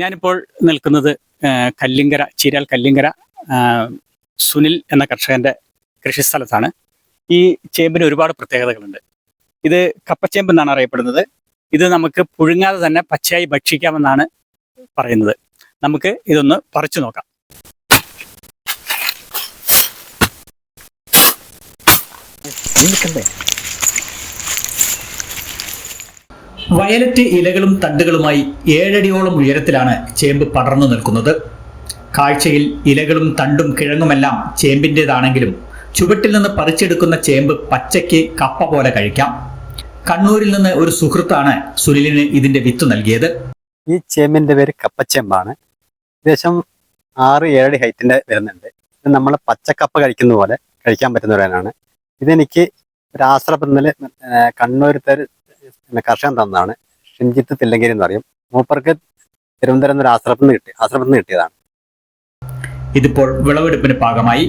ഞാനിപ്പോൾ നിൽക്കുന്നത് കല്ലിങ്കര ചീരാൽ കല്ലിങ്കര സുനിൽ എന്ന കർഷകന്റെ കൃഷിസ്ഥലത്താണ്. ഈ ചേമ്പിന് ഒരുപാട് പ്രത്യേകതകളുണ്ട്. ഇത് കപ്പച്ചേമ്പ് എന്നാണ് അറിയപ്പെടുന്നത്. ഇത് നമുക്ക് പുഴുങ്ങാതെ തന്നെ പച്ചയായി ഭക്ഷിക്കാമെന്നാണ് പറയുന്നത്. നമുക്ക് ഇതൊന്ന് പറിച്ചു നോക്കാം. വയലറ്റ് ഇലകളും തണ്ടുകളുമായി ഏഴടിയോളം ഉയരത്തിലാണ് ചേമ്പ് പടർന്നു നിൽക്കുന്നത്. കാഴ്ചയിൽ ഇലകളും തണ്ടും കിഴങ്ങുമെല്ലാം ചേമ്പിന്റെതാണെങ്കിലും ചുവട്ടിൽ നിന്ന് പറിച്ചെടുക്കുന്ന ചേമ്പ് പച്ചയ്ക്ക് കപ്പ പോലെ കഴിക്കാം. കണ്ണൂരിൽ നിന്ന് ഒരു സുഹൃത്താണ് സുനിലിന് ഇതിന്റെ വിത്ത് നൽകിയത്. ഈ ചേമ്പിന്റെ പേര് കപ്പച്ചേമ്പാണ്. ഏകദേശം ആറ് ഏഴടി ഹൈറ്റിന്റെ വരുന്നുണ്ട്. ഇത് നമ്മൾ പച്ചക്കപ്പ കഴിക്കുന്ന പോലെ കഴിക്കാൻ പറ്റുന്ന ഒരു ഇനമാണ് ഇതെനിക്ക് ഒരു ആശ്രമത്തിൽ കണ്ണൂരത്തെ ഒരു പിന്നെ കർഷകൻ തന്നതാണ്. ഷിംജിത്ത് തില്ലങ്കേരി എന്ന് പറയും. മൂപ്പർക്ക് തിരുവനന്തപുരം എന്നൊരു ആശ്രമത്തിൽ നിന്ന് കിട്ടി ആശ്രമത്തിൽ നിന്ന് കിട്ടിയതാണ്. ഇതിപ്പോൾ വിളവെടുപ്പിന് ഭാഗമായി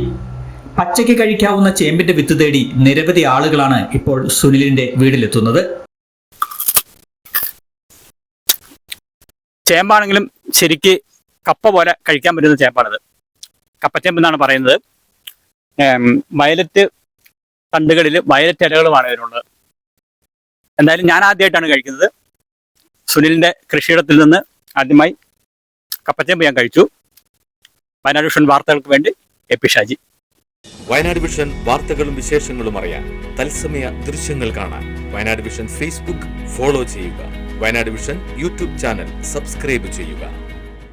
പച്ചയ്ക്ക് കഴിക്കാവുന്ന ചേമ്പിന്റെ വിത്ത് തേടി നിരവധി ആളുകളാണ് ഇപ്പോൾ സുനിലിന്റെ വീട്ടിലെത്തുന്നത്. ചേമ്പാണെങ്കിലും ശരിക്ക് കപ്പ പോലെ കഴിക്കാൻ പറ്റുന്ന ചേമ്പാണിത്. കപ്പച്ചേമ്പ് എന്നാണ് പറയുന്നത് വയലറ്റ് തണ്ടുകളിൽ വയലറ്റ് ഇലകളുമാണ് ഇതിനുള്ളത്. എന്തായാലും ഞാൻ ആദ്യമായിട്ടാണ് കഴിക്കുന്നത്. സുനിലിന്റെ കൃഷിയിടത്തിൽ നിന്ന് ആദ്യമായി കപ്പച്ചേമ്പ് ഞാൻ കഴിച്ചു. വയനാട് വിഷൻ വാർത്തകൾക്ക് വേണ്ടി A P Shaji. Wayanad vision വാർത്തകളും വിശേഷങ്ങളും അറിയാൻ തത്സമയ ദൃശ്യങ്ങൾ കാണാൻ വയനാട് വിഷൻ ഫേസ്ബുക്ക് ഫോളോ ചെയ്യുക. Wayanad vision YouTube channel subscribe ചെയ്യുക.